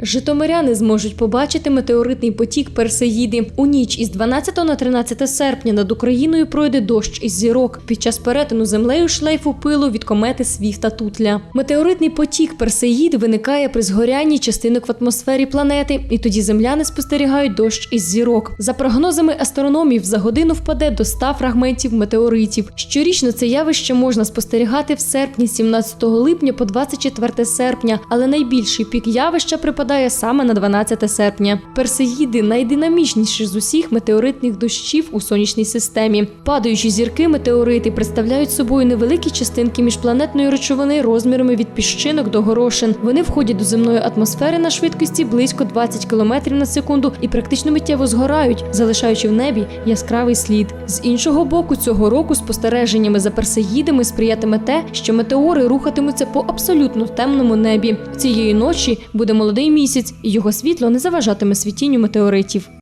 Житомиряни зможуть побачити метеоритний потік Персеїди. У ніч із 12 на 13 серпня над Україною пройде дощ із зірок під час перетину землею шлейфу пилу від комети Свіфта Тутля. Метеоритний потік Персеїди виникає при згорянні частинок в атмосфері планети, і тоді земляни спостерігають дощ із зірок. За прогнозами астрономів, за годину впаде до 100 фрагментів метеоритів. Щорічно це явище можна спостерігати в серпні, 17 липня по 24 серпня, але найбільший пік явища припадає саме на 12 серпня. Персеїди найдинамічніші з усіх метеоритних дощів у сонячній системі. Падаючі зірки метеорити представляють собою невеликі частинки міжпланетної речовини розмірами від піщинок до горошин. Вони входять до земної атмосфери на швидкості близько 20 км на секунду і практично миттєво згорають, залишаючи в небі яскравий слід. З іншого боку, цього року спостереженнями за персеїдами сприятиме те, що метеори рухатимуться по абсолютно темному небі. Цієї ночі буде молодий місяць, і його світло не заважатиме світінню метеоритів.